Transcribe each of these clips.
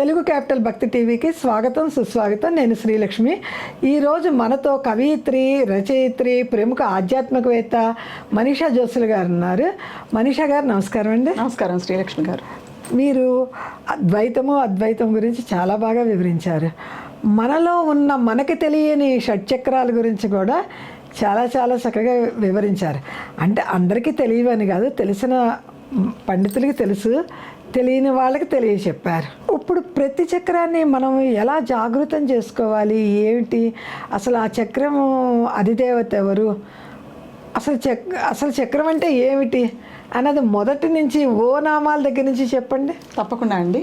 Telugu capital భక్తి టీవీకి స్వాగతం సుస్వాగతం. నేను శ్రీలక్ష్మి. ఈరోజు మనతో కవయిత్రి రచయిత్రి ప్రముఖ ఆధ్యాత్మికవేత్త మనీషా జోసులు గారు ఉన్నారు. మనీషా గారు నమస్కారం అండి. నమస్కారం శ్రీలక్ష్మి గారు. మీరు అద్వైతము అద్వైతం గురించి చాలా బాగా వివరించారు. మనలో ఉన్న మనకి తెలియని షట్చక్రాల గురించి కూడా చాలా చాలా చక్కగా వివరించారు. అంటే అందరికీ తెలియవని కాదు తెలిసిన పండితులకి తెలుసు. తెలియని వాళ్ళకి తెలియచెప్పారు. ఇప్పుడు ప్రతి చక్రాన్ని మనం ఎలా జాగృతం చేసుకోవాలి? ఏమిటి అసలు ఆ చక్రం అధిదేవత ఎవరు? అసలు చక్ అసలు చక్రం అంటే ఏమిటి? అన్నది మొదటి నుంచి ఓ నామాల దగ్గర నుంచి చెప్పండి. తప్పకుండా అండి.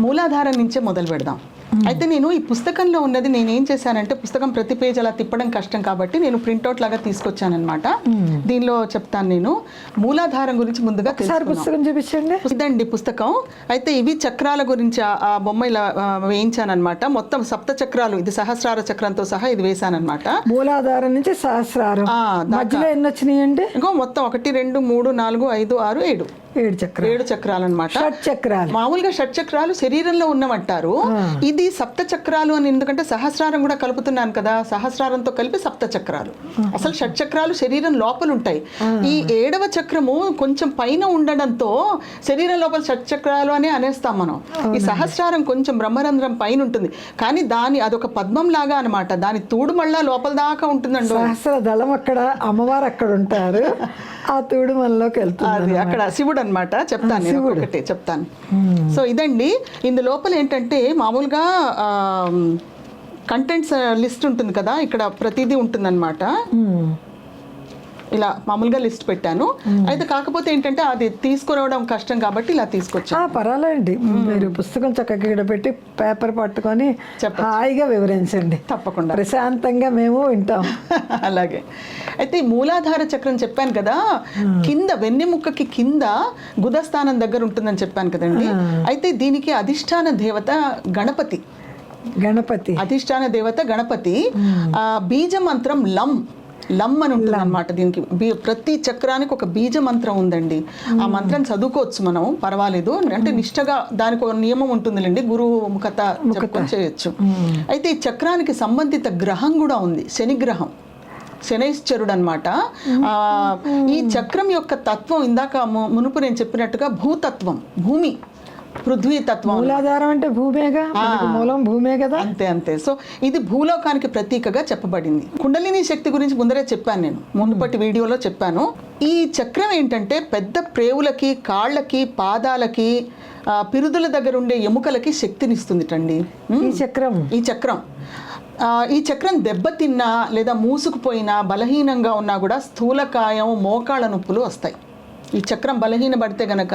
మూలాధారం నుంచే మొదలు పెడదాం. అయితే నేను ఈ పుస్తకంలో ఉన్నది నేను ఏం చేశానంటే పుస్తకం ప్రతి పేజ్ అలా తిప్పడం కష్టం కాబట్టి నేను ప్రింట్అవుట్ లాగా తీసుకొచ్చానమాట దీనిలో చెప్తాను నేను. మూలాధారం గురించి ముందుగా పుస్తకం చూపించండి. ఇదండి పుస్తకం. అయితే ఇవి చక్రాల గురించి ఆ- బొమ్మ ఇలా ఆ, వేయించానన్నమాట. మొత్తం సప్త చక్రాలు ఇది సహస్రార చక్రంతో సహా ఇది వేశానన్నమాట. మూలాధారం నుంచి సహస్రారం. మధ్యలో ఎన్ని వచ్చినాయండి? ఇంకో మొత్తం ఒకటి రెండు మూడు నాలుగు ఐదు ఆరు ఏడు. ఏడు చక్రాలు ఏడు చక్రాలు అనమాట షట్ చక్రాలు. మామూలుగా షట్ చక్రాలు శరీరంలో ఉన్నవంటారు. ఇది సప్త చక్రాలు అని ఎందుకంటే సహస్రారం కూడా కలుపుతున్నాను కదా సహస్రారంతో కలిపి సప్త చక్రాలు. అసలు షట్ చక్రాలు శరీరం లోపల ఉంటాయి ఈ ఏడవ చక్రము కొంచెం పైన ఉండడంతో శరీరం లోపల షట్ చక్రాలు అని అనేస్తాం మనం. ఈ సహస్రారం కొంచెం బ్రహ్మరంధ్రం పైన ఉంటుంది కానీ దాని అదొక పద్మం లాగా అనమాట దాని తూడు మళ్ళా లోపల దాకా ఉంటుందండి. సహస్ర దళం అక్కడ అమ్మవారు అక్కడ ఉంటారు. ఆ తూడు మనలోకి వెళ్తుంది అది అక్కడ శివుడు అనమాట చెప్తాను నేను ఒకటి చెప్తాను. సో ఇదండి ఇందు లోపల ఏంటంటే మామూలుగా కంటెంట్స్ లిస్ట్ ఉంటుంది కదా ఇక్కడ ప్రతిదీ ఉంటుందన్నమాట. ఇలా మామూలుగా లిస్ట్ పెట్టాను. అయితే కాకపోతే ఏంటంటే అది తీసుకురావడం కష్టం కాబట్టి ఇలా తీసుకొచ్చాను. ఆ, పర్వాలేదండి. మీరు పుస్తకం చక్కగా ఇక్కడ పెట్టి పేపర్ పట్టుకొని హాయిగా వివరించండి. తప్పకుండా. ప్రశాంతంగా మేము వింటాం. అలాగే. అయితే మూలాధార చక్రం చెప్పాను కదా కింద వెన్నెముక్కకి కింద గుదస్థానం దగ్గర ఉంటుందని చెప్పాను కదండి. అయితే దీనికి అధిష్టాన దేవత గణపతి. గణపతి. అధిష్టాన దేవత గణపతి. బీజ మంత్రం లం. లం అని ఉంటుంది అనమాట దీనికి ప్రతి చక్రానికి ఒక బీజ మంత్రం ఉందండి. ఆ మంత్రం చదువుకోవచ్చు మనం పర్వాలేదు. అంటే నిష్టగా దానికి ఒక నియమం ఉంటుందిలేండి గురువు ముఖత చెప్పుకొని చేయొచ్చు. అయితే ఈ చక్రానికి సంబంధిత గ్రహం కూడా ఉంది శని గ్రహం శనైశ్చరుడు అనమాట ఈ చక్రం యొక్క తత్వం ఇందాక మునుపు నేను చెప్పినట్టుగా భూతత్వం భూమి. పృథ్వీ తత్వం మూలాధారం అంటే భూమేగా? మూలం భూమే కదా? అంతే అంతే. సో ఇది భూలోకానికి ప్రతీకగా చెప్పబడింది. కుండలిని శక్తి గురించి ముందరే చెప్పాను నేను. మునుపటి వీడియోలో చెప్పాను. ఈ చక్రం ఏంటంటే పెద్ద ప్రేవులకి కాళ్ళకి పాదాలకి పిరుదుల దగ్గర ఉండే ఎముకలకి శక్తినిస్తుందిటండి. ఈ చక్రం. ఈ చక్రం. ఈ చక్రం దెబ్బతిన్నా లేదా మూసుకుపోయినా బలహీనంగా ఉన్నా కూడా స్థూలకాయం మోకాళ్ళ నొప్పులు వస్తాయి. ఈ చక్రం బలహీనపడితే గనక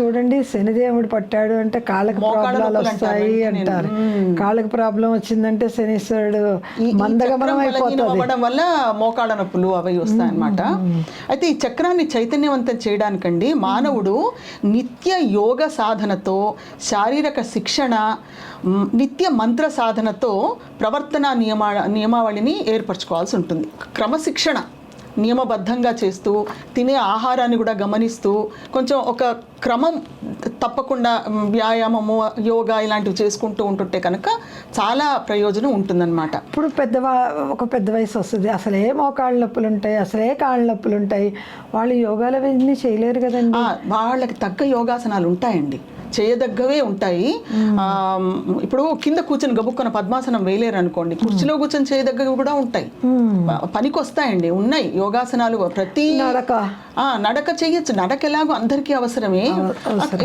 చూడండి శనిదేవుడు పట్టాడు అంటే కాళ్ళకి ప్రాబ్లాలు అంటారు వస్తాయి. అంటారు. కాళ్ళకి ప్రాబ్లం వచ్చిందంటే శనీశ్వరుడు మందగమనం అయిపోతుంది. అవ్వడం వల్ల మోకాళ్ళ నొప్పులు అవి వస్తాయన్నమాట. అయితే ఈ చక్రాన్ని చైతన్యవంతం చేయడానికండి మానవుడు నిత్య యోగ సాధనతో శారీరక శిక్షణ నిత్య మంత్ర సాధనతో ప్రవర్తన నియమా నియమావళిని ఏర్పరచుకోవాల్సి ఉంటుంది. క్రమశిక్షణ. నియమబద్ధంగా చేస్తూ తినే ఆహారాన్ని కూడా గమనిస్తూ కొంచెం ఒక క్రమం తప్పకుండా వ్యాయామము యోగా ఇలాంటివి చేసుకుంటూ ఉంటుంటే కనుక చాలా ప్రయోజనం ఉంటుందన్నమాట. ఇప్పుడు పెద్దవా ఒక పెద్ద వయసు వస్తుంది. అసలే మోకాళ్ళ నొప్పులు ఉంటాయి అసలే కాళ్ళ నొప్పులు ఉంటాయి. వాళ్ళు యోగాలు చేయలేరు కదండి. వాళ్ళకి తగ్గ యోగాసనాలు ఉంటాయండి. చేయదగ్గవే ఉంటాయి. ఆ, ఇప్పుడు కింద కూర్చొని గబుక్కున పద్మాసనం వేయలేరు అనుకోండి కుర్చీలో కూర్చొని చేయదగ్గవి కూడా ఉంటాయి. పనికి వస్తాయండి ఉన్నాయి. యోగాసనాలు ప్రతి నడక. ఆ, నడక చేయొచ్చు. నడక ఎలాగో అందరికీ అవసరమే.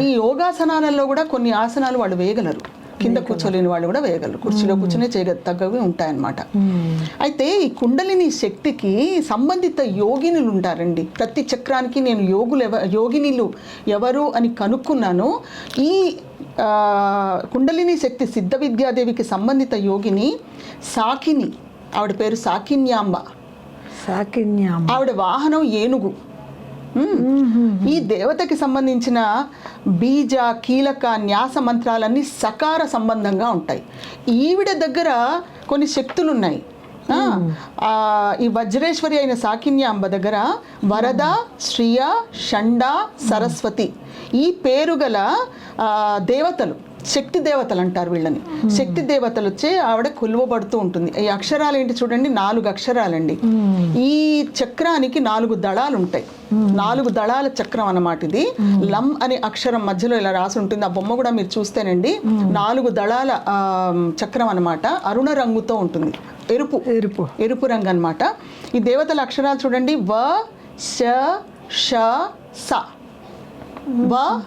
ఈ యోగాసనాలలో కూడా కొన్ని ఆసనాలు వాళ్ళు వేయగలరు. కింద కూర్చోలేని వాళ్ళు కూడా వేయగలరు. కుర్చీలో కూర్చొని చేయ తగ్గవి ఉంటాయన్నమాట. అయితే ఈ కుండలిని శక్తికి సంబంధిత యోగినులు ఉంటారండి. ప్రతి చక్రానికి నేను యోగులు ఎవ యోగినిలు ఎవరు అని కనుక్కున్నాను. ఈ కుండలిని శక్తి సిద్ధ విద్యాదేవికి సంబంధిత యోగిని సాకిని ఆవిడ పేరు సాకిన్యాంబ. సాకిన్యాం ఆవిడ వాహనం ఏనుగు. ఈ దేవతకి సంబంధించిన బీజ కీలక న్యాస మంత్రాలన్నీ సకార సంబంధంగా ఉంటాయి. ఈవిడ దగ్గర కొన్ని శక్తులు ఉన్నాయి ఈ వజ్రేశ్వరి అయిన సాకిన్యాంబ దగ్గర వరద శ్రియ షండ సరస్వతి ఈ పేరు గల దేవతలు. శక్తి దేవతలు అంటారు వీళ్ళని. శక్తి దేవతలు వచ్చి ఆవిడ కొలువబడుతూ ఉంటుంది. ఈ అక్షరాలు ఏంటి చూడండి? నాలుగు అక్షరాలండి. ఈ చక్రానికి నాలుగు దళాలు ఉంటాయి నాలుగు దళాల చక్రం అన్నమాట ఇది. లం అనే అక్షరం మధ్యలో ఇలా రాసి ఉంటుంది. ఆ బొమ్మ కూడా మీరు చూస్తేనండి. నాలుగు దళాల చక్రం అన్నమాట. అరుణ రంగుతో ఉంటుంది. ఎరుపు. ఎరుపు. ఎరుపు రంగు అన్నమాట. ఈ దేవతల అక్షరాలు చూడండి. వ ష ష స. వ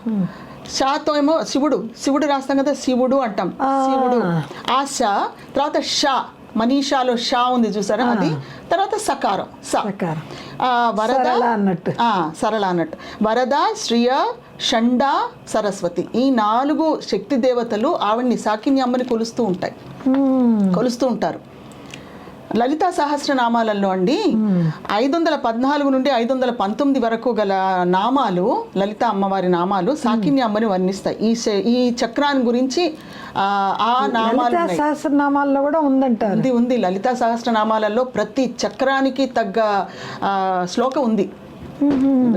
షాతో ఏమో శివుడు. శివుడు రాస్తాం కదా శివుడు అంటాం. శివుడు. ఆ ష తర్వాత ష మనీషాలో షా ఉంది చూసారా అది? తర్వాత సకారం స. ప్రకారం ఆ, వరద సరళ అన్నట్టు. సరళ అన్నట్టు. వరద శ్రియ షండ సరస్వతి. ఈ నాలుగు శక్తి దేవతలు ఆవిడ్ని సాకిని అమ్మని కొలుస్తూ ఉంటాయి. కొలుస్తూ ఉంటారు. లలితా సహస్రనామాలలో అండి ఐదు వందల పద్నాలుగు నుండి ఐదు వందల పంతొమ్మిది వరకు గల నామాలు లలిత అమ్మవారి నామాలు సాకిని అమ్మని వర్ణిస్తాయి. ఈ ఈ చక్రాన్ని గురించి ఆ, నామాలు. సహస్రనామాల్లో కూడా ఉందంటారు. ఉంది ఉంది. లలితా సహస్రనామాలలో ప్రతి చక్రానికి తగ్గ శ్లోకం ఉంది.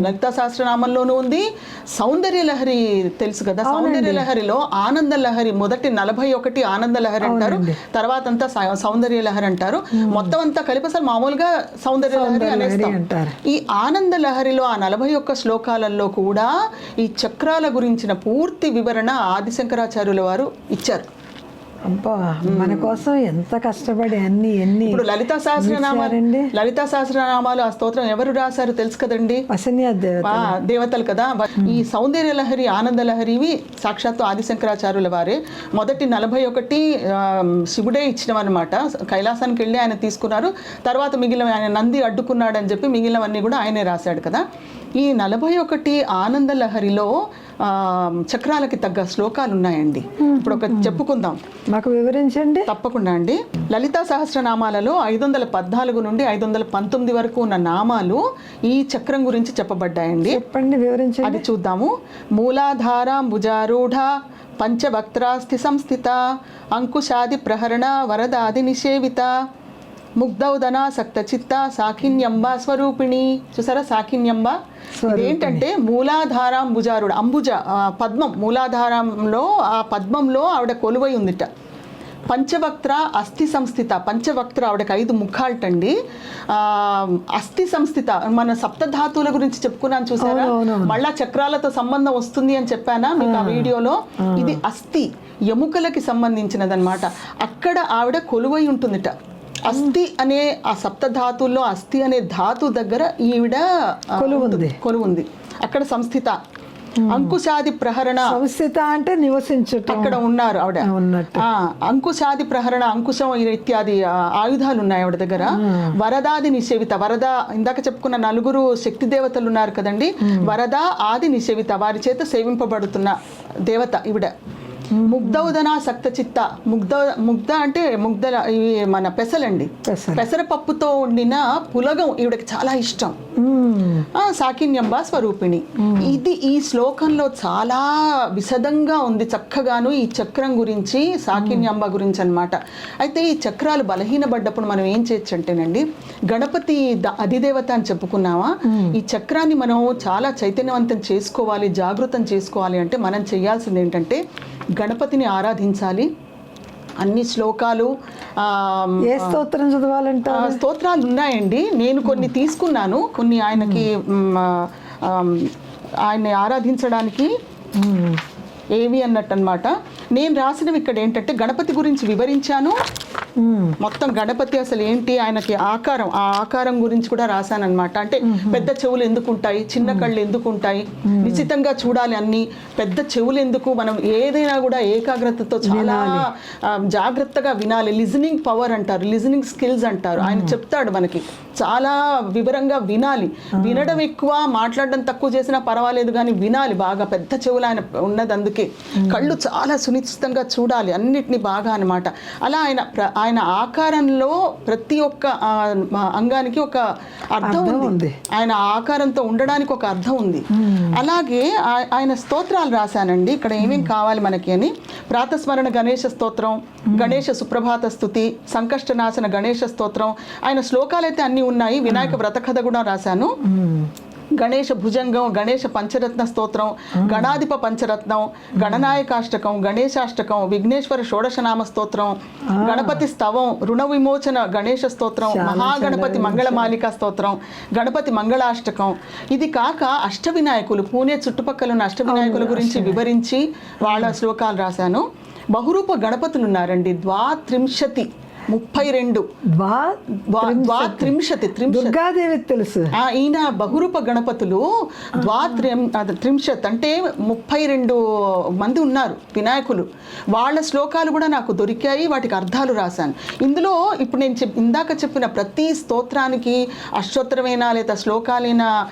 లలితా సహస్రనామంలోనూ ఉంది. సౌందర్య లహరి తెలుసు కదా? సౌందర్య లహరిలో ఆనంద లహరి మొదటి నలభై ఒకటి ఆనంద లహరి అంటారు. తర్వాత అంతా సౌందర్య లహరి అంటారు. మొత్తం అంతా కలిపి అసలు మామూలుగా సౌందర్య లహరి అనేస్తాం. అంటారు. ఈ ఆనంద లహరిలో ఆ నలభై ఒక్క శ్లోకాలలో కూడా ఈ చక్రాల గురించిన పూర్తి వివరణ ఆదిశంకరాచార్యుల వారు ఇచ్చారు. అబ్బా మన కోసం ఎంత కష్టపడి అన్ని ఎన్ని ఇప్పుడు లలితా సహస్రనామాలు. లలితా సహస్రనామాలు ఆ స్తోత్రం ఎవరు రాశారు తెలుసు కదండి? దేవతలు. కదా. ఈ సౌందర్య లహరి ఆనంద లహరి ఇవి సాక్షాత్తు ఆదిశంకరాచార్యుల వారే. మొదటి నలభై ఒకటి శివుడే ఇచ్చినవన్నమాట. కైలాసానికి వెళ్ళి ఆయన తీసుకున్నారు. తర్వాత మిగిలిన ఆయన నంది అడ్డుకున్నాడు అని చెప్పి మిగిలినవన్నీ కూడా ఆయనే రాశాడు కదా. ఈ నలభై ఒకటి ఆనంద లహరిలో ఆ, చక్రాలకి తగ్గ శ్లోకాలు ఉన్నాయండి ఇప్పుడు ఒక చెప్పుకుందాం. మాకు వివరించండి. తప్పకుండా అండి. లలితా సహస్రనామాలలో ఐదు వందల పద్నాలుగు నుండి ఐదు వందల పంతొమ్మిది వరకు ఉన్న నామాలు ఈ చక్రం గురించి చెప్పబడ్డాయండి. చెప్పండి వివరించండి. అది చూద్దాము. మూలాధార భుజారూఢ పంచవక్త్రాస్థి సంస్థిత అంకుశాది ప్రహరణ వరదాది నిషేవిత ముగ్ధౌదన సక్త చిత్త సాకిన్యంబ స్వరూపిణి. చూసారా సాకిన్యంబ? ఇదేంటంటే మూలాధార అంబుజారుడు అంబుజ పద్మం. మూలాధారంలో ఆ పద్మంలో ఆవిడ కొలువై ఉందిట. పంచవక్త్ర అస్థి సంస్థిత. పంచవక్త్ర ఆవిడకి ఐదు ముఖాలటండి. ఆ, అస్థి సంస్థిత. మన సప్తధాతువుల గురించి చెప్పుకున్నాను చూసారా? మళ్ళా చక్రాలతో సంబంధం వస్తుంది అని చెప్పానా మీకు ఆ వీడియోలో? ఇది అస్థి ఎముకలకి సంబంధించినదన్నమాట. అక్కడ ఆవిడ కొలువై ఉంటుందిట. అస్థి అనే ఆ సప్తధాతుల్లో అస్థి అనే ధాతు దగ్గర ఈవిడ కొలువుంది. కొలువుంది. అక్కడ సంస్థిత. అంకుశాది ప్రహరణ. సంస్థిత అంటే నివసించుట. అక్కడ ఉన్నారు ఆవిడ. అంకుశాది ప్రహరణ అంకుశం ఇత్యాది ఆయుధాలు ఉన్నాయి ఆవిడ దగ్గర. వరదాది నిషేవిత వరద ఇందాక చెప్పుకున్న నలుగురు శక్తి దేవతలు ఉన్నారు కదండి. వరద ఆది నిషేవిత వారి చేత సేవింపబడుతున్న దేవత ఈవిడ. ముగ్ధౌదన సక్త చిత్త ముగ్ధ ముగ్ధ అంటే ముగ్ధ ఇవి మన పెసలండి. పెసలు. పెసరపప్పుతో వండిన పులగం ఈవిడకి చాలా ఇష్టం. సాకిన్యంబ స్వరూపిణి. ఇది ఈ శ్లోకంలో చాలా విశదంగా ఉంది చక్కగాను ఈ చక్రం గురించి సాకిన్యంబ గురించి అన్నమాట అయితే ఈ చక్రాలు బలహీనపడ్డప్పుడు మనం ఏం చేయొచ్చు అంటేనండి గణపతి అధిదేవత అని చెప్పుకున్నావా? ఈ చక్రాన్ని మనం చాలా చైతన్యవంతం చేసుకోవాలి జాగృతం చేసుకోవాలి అంటే మనం చేయాల్సింది ఏంటంటే గణపతిని ఆరాధించాలి. అన్ని శ్లోకాలు ఏ స్తోత్రం చదవాలంట స్తోత్రాలు ఉన్నాయండి. నేను కొన్ని తీసుకున్నాను. కొన్ని ఆయనకి ఆయన్ని ఆరాధించడానికి. ఏవి అన్నట్టు అనమాట నేను రాసినవి ఇక్కడ ఏంటంటే గణపతి గురించి వివరించాను. మొత్తం గణపతి అసలు ఏంటి? ఆయనకి ఆకారం ఆ ఆకారం గురించి కూడా రాశానన్నమాట. అంటే పెద్ద చెవులు ఎందుకు ఉంటాయి చిన్న కళ్ళు ఎందుకు ఉంటాయి నిశ్చితంగా చూడాలి అన్ని. పెద్ద చెవులు ఎందుకు? మనం ఏదైనా కూడా ఏకాగ్రతతో చాలా జాగ్రత్తగా వినాలి. లిజనింగ్ పవర్ అంటారు లిజనింగ్ స్కిల్స్ అంటారు. ఆయన చెప్తాడు మనకి. చాలా వివరంగా వినాలి. వినడం ఎక్కువ మాట్లాడడం తక్కువ చేసినా పర్వాలేదు కానీ వినాలి బాగా. పెద్ద చెవులు ఆయన ఉన్నది అందుకే. కళ్ళు చాలా సునిశ్చితంగా చూడాలి. అన్నిటిని బాగా అన్నమాట. అలా ఆయన ఆయన ఆకారంలో ప్రతి ఒక్క అంగానికి ఒక అర్థం ఉంది. ఆయన ఆకారంతో ఉండడానికి ఒక అర్థం ఉంది. అలాగే ఆయన స్తోత్రాలు రాశానండి. ఇక్కడ ఏమేం కావాలి మనకి అని. ప్రాతస్మరణ గణేష స్తోత్రం గణేష సుప్రభాత స్థుతి సంకష్టనాశన గణేష స్తోత్రం. ఆయన శ్లోకాలు అయితే అన్నీ ఉన్నాయి. వినాయక వ్రత కథ కూడా రాశాను. గణేష భుజంగం గణేష పంచరత్న స్తోత్రం గణాధిప పంచరత్నం గణనాయకాష్టకం గణేశాష్టకం విఘ్నేశ్వర షోడశనామ స్తోత్రం గణపతి స్తవం రుణ విమోచన గణేష స్తోత్రం మహాగణపతి మంగళమాలిక స్తోత్రం గణపతి మంగళాష్టకం. ఇది కాక అష్ట వినాయకులు పూణే చుట్టుపక్కల ఉన్న అష్ట వినాయకుల గురించి వివరించి వాళ్ళ శ్లోకాలు రాశాను. బహురూప గణపతులు ఉన్నారండి ద్వాత్రింశతి. ముప్పై రెండు. ద్వా ద్వా- త్రింశతి. దుర్గాదేవి తెలుసు. ఈయన బహురూప గణపతులు ద్వాత్రిం అది త్రింశత్. అంటే ముప్పై రెండు మంది ఉన్నారు వినాయకులు. వాళ్ళ శ్లోకాలు కూడా నాకు దొరికాయి వాటికి అర్థాలు రాశాను. ఇందులో ఇప్పుడు నేను చెప్ ఇందాక చెప్పిన ప్రతి స్తోత్రానికి అష్టోత్తరమైన లేదా శ్లోకాలైన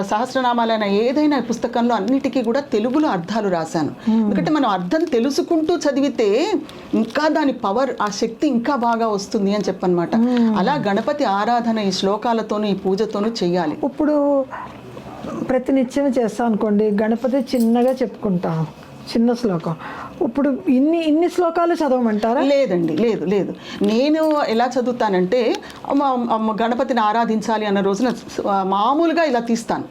సహస్రనామాలైన ఏదైనా పుస్తకంలో అన్నిటికీ కూడా తెలుగులో అర్థాలు రాశాను. ఎందుకంటే మనం అర్థం తెలుసుకుంటూ చదివితే ఇంకా దాని పవర్ ఆ శక్తి ఇంకా బాగా వస్తుంది అని చెప్పనమాట అలా గణపతి ఆరాధన ఈ శ్లోకాలతోనూ ఈ పూజతోనూ చెయ్యాలి. ఇప్పుడు ప్రతినిత్యం చేస్తాం అనుకోండి గణపతి చిన్నగా చెప్పుకుంటాం చిన్న శ్లోకం. ఇప్పుడు ఇన్ని ఇన్ని శ్లోకాలు చదవమంటారా? లేదండి లేదు లేదు. నేను ఎలా చదువుతానంటే గణపతిని ఆరాధించాలి అన్న రోజున మామూలుగా ఇలా తీస్తాను.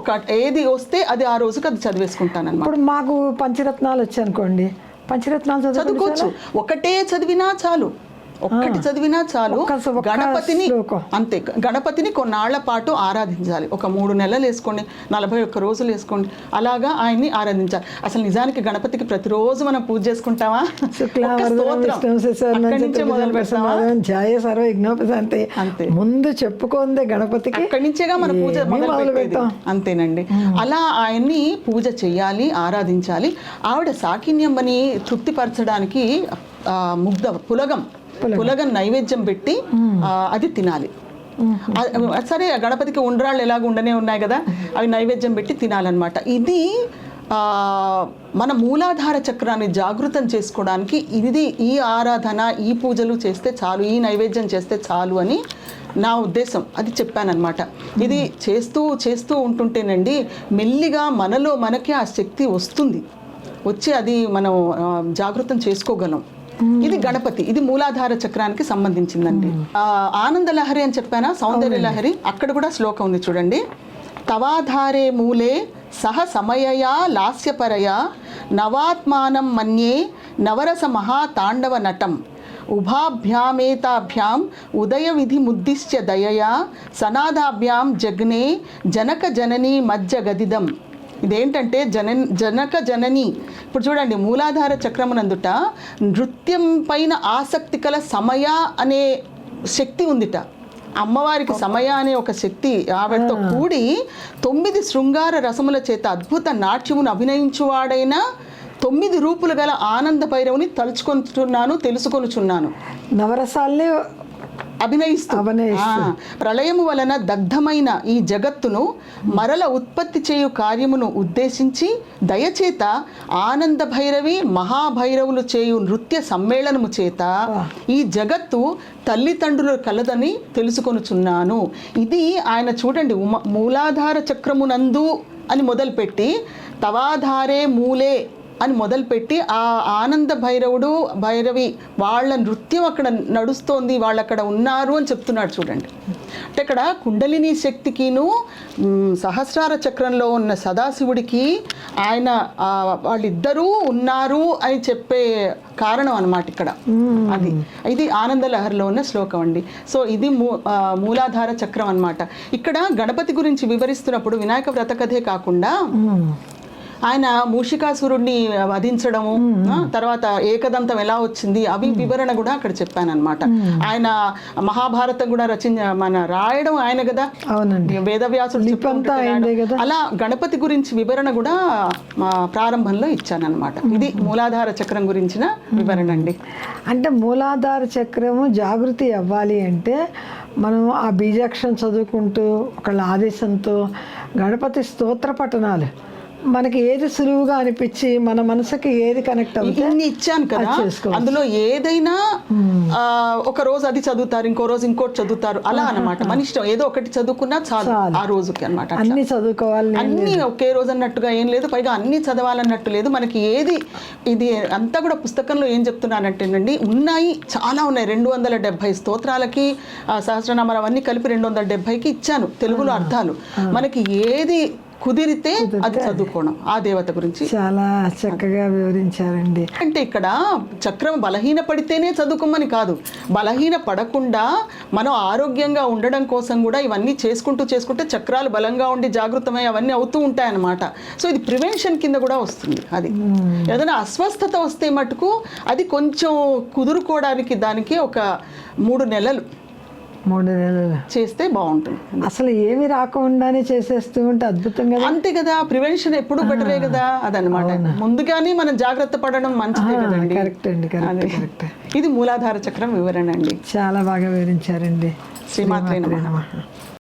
ఒక ఏది వస్తే అది ఆ రోజుకి అది చదివేసుకుంటాను ఇప్పుడు మాకు పంచరత్నాలు వచ్చాయి అనుకోండి పంచరత్నాలు చదువుకోవచ్చు. ఒకటే చదివినా చాలు. ఒక్కటి చదివినా చాలు. గణపతిని. అంతే. గణపతిని కొన్నాళ్ళ పాటు ఆరాధించాలి. ఒక మూడు నెలలు వేసుకోండి నలభై ఒక్క రోజులు వేసుకోండి. అలాగా ఆయన్ని ఆరాధించాలి. అసలు నిజానికి గణపతికి ప్రతిరోజు మనం పూజ చేసుకుంటామా? సర్వ విఘ్నోపశాంతి అంతే. ముందు చెప్పుకుందే గణపతికి. అక్కడి నుంచేగా మన పూజ. అంతేనండి. అలా ఆయన్ని పూజ చెయ్యాలి ఆరాధించాలి. ఆవిడ సాకిన్యమ్మని తృప్తిపరచడానికి ఆ, ముగ్ధ పులగం పులగం. నైవేద్యం పెట్టి అది తినాలి. సరే గణపతికి ఉండ్రాళ్ళు ఎలాగ ఉండనే ఉన్నాయి కదా అవి నైవేద్యం పెట్టి తినాలన్నమాట. ఇది మన మూలాధార చక్రాన్ని జాగృతం చేసుకోవడానికి ఇది ఈ ఆరాధన ఈ పూజలు చేస్తే చాలు ఈ నైవేద్యం చేస్తే చాలు అని నా ఉద్దేశం. అది చెప్పానన్నమాట. ఇది చేస్తూ చేస్తూ ఉంటుంటేనండి మెల్లిగా మనలో మనకే ఆ శక్తి వస్తుంది. వచ్చి అది మనం జాగృతం చేసుకోగలం. ఇది గణపతి ఇది మూలాధార చక్రానికి సంబంధించిందండి. ఆనంద లహరి అని చెప్పానా? సౌందర్య లహరి. అక్కడ కూడా శ్లోకం ఉంది చూడండి. తవాధారే మూలే సహ సమయయా లాస్యపరయా నవాత్మానం మన్యే నవరస మహాతాండవ నటం. ఉభాభ్యామేతాభ్యాం ఉదయ విధి ముద్దిశ్య దయయా సనాదాభ్యాం జగ్నే జనక జననీ మధ్య గదిదం. ఇదేంటంటే జన జనక జనని. ఇప్పుడు చూడండి మూలాధార చక్రమునందుట నృత్యం పైన ఆసక్తి కల సమయ అనే శక్తి ఉందిట. అమ్మవారికి సమయ అనే ఒక శక్తి ఆవిడతో కూడి తొమ్మిది శృంగార రసముల చేత అద్భుత నాట్యమును అభినయించువాడైన తొమ్మిది రూపులు గల ఆనంద భైరవుని తలుచుకొనుచున్నాను తెలుసుకొనుచున్నాను. నవరసాల్ని అభినయిస్తూ. ప్రళయము వలన దగ్ధమైన ఈ జగత్తును మరల ఉత్పత్తి చేయు కార్యమును ఉద్దేశించి దయచేత ఆనంద భైరవి మహాభైరవులు చేయు నృత్య సమ్మేళనము చేత ఈ జగత్తు తల్లిదండ్రులు కలదని తెలుసుకొనుచున్నాను. ఇది ఆయన చూడండి ఉమ మూలాధార చక్రమునందు అని మొదలుపెట్టి తవాధారే మూలే అని మొదలుపెట్టి ఆ ఆనంద భైరవుడు భైరవి వాళ్ళ నృత్యం అక్కడ నడుస్తోంది వాళ్ళు అక్కడ ఉన్నారు అని చెప్తున్నాడు చూడండి. అంటే ఇక్కడ కుండలిని శక్తికిను సహస్రార చక్రంలో ఉన్న సదాశివుడికి ఆయన వాళ్ళిద్దరూ ఉన్నారు అని చెప్పే కారణం అన్నమాట ఇక్కడ. అది. ఇది ఆనంద లహరిలో ఉన్న శ్లోకం అండి. సో ఇది మూలాధార చక్రం అన్నమాట. ఇక్కడ గణపతి గురించి వివరిస్తున్నప్పుడు వినాయక వ్రత కథే కాకుండా ఆయన మూషికాసురుడిని వధించడము తర్వాత ఏకదంతం ఎలా వచ్చింది అవి వివరణ కూడా అక్కడ చెప్పానన్నమాట. ఆయన మహాభారతం కూడా రచించ మన రాయడం ఆయన కదా? అవునండి. వేదవ్యాసుడు. అలా గణపతి గురించి వివరణ కూడా మా ప్రారంభంలో ఇచ్చానన్నమాట. ఇది మూలాధార చక్రం గురించిన వివరణ అండి. అంటే మూలాధార చక్రము జాగృతి అవ్వాలి అంటే మనం ఆ బీజాక్షరం చదువుకుంటూ ఒకళ్ళ ఆదేశంతో గణపతి స్తోత్ర పఠనాలు. మనకి ఏది సులువుగా అనిపించి మన మనసుకి ఏది కనెక్ట్ అవుతే ఇన్ని ఇచ్చాను కదా. అందులో ఏదైనా ఒక రోజు అది చదువుతారు ఇంకో రోజు ఇంకోటి చదువుతారు అలా అన్నమాట. మన ఇష్టం ఏదో ఒకటి చదువుకున్నా చాలు ఆ రోజుకి అన్నమాట అట్లా. అన్ని చదువుకోవాలని అన్ని ఒకే రోజు అన్నట్టుగా ఏం లేదు పైగా అన్ని చదవాలన్నట్టు లేదు. మనకి ఏది ఇది అంతా కూడా పుస్తకంలో ఏం చెప్తున్నానంటేనండి ఉన్నాయి చాలా ఉన్నాయి. రెండు వందల డెబ్బై స్తోత్రాలకి సహస్రనామాలు అవన్నీ కలిపి రెండు వందల డెబ్బైకి ఇచ్చాను తెలుగులో అర్థాలు. మనకి ఏది కుదిరితే అది చదువుకోవడం. ఆ దేవత గురించి చాలా చక్కగా వివరించారండి. అంటే ఇక్కడ చక్రం బలహీన పడితేనే చదువుకోమని కాదు. బలహీన పడకుండా మనం ఆరోగ్యంగా ఉండడం కోసం కూడా ఇవన్నీ చేసుకుంటూ చేసుకుంటే చక్రాలు బలంగా ఉండి జాగృతమై అవన్నీ అవుతూ ఉంటాయన్నమాట. సో ఇది ప్రివెన్షన్ కింద కూడా వస్తుంది అది. ఏదైనా అస్వస్థత వస్తే మటుకు అది కొంచెం కుదురుకోవడానికి దానికి ఒక మూడు నెలలు. మూడు నెలలు చేస్తే బాగుంటుంది. అసలు ఏమి రాకుండానే చేసేస్తూ ఉంటే అద్భుతం కదా. అంతే కదా ప్రివెన్షన్ ఎప్పుడు బెటరే కదా అదనమాట ముందుగానే మనం జాగ్రత్త పడడం మంచిదే కదండి. కరెక్ట్ అండి కరెక్ట్. కరెక్ట్. ఇది మూలాధార చక్రం వివరణ అండి. చాలా బాగా వివరించారండి. శ్రీమాత్రే నమః. నమః.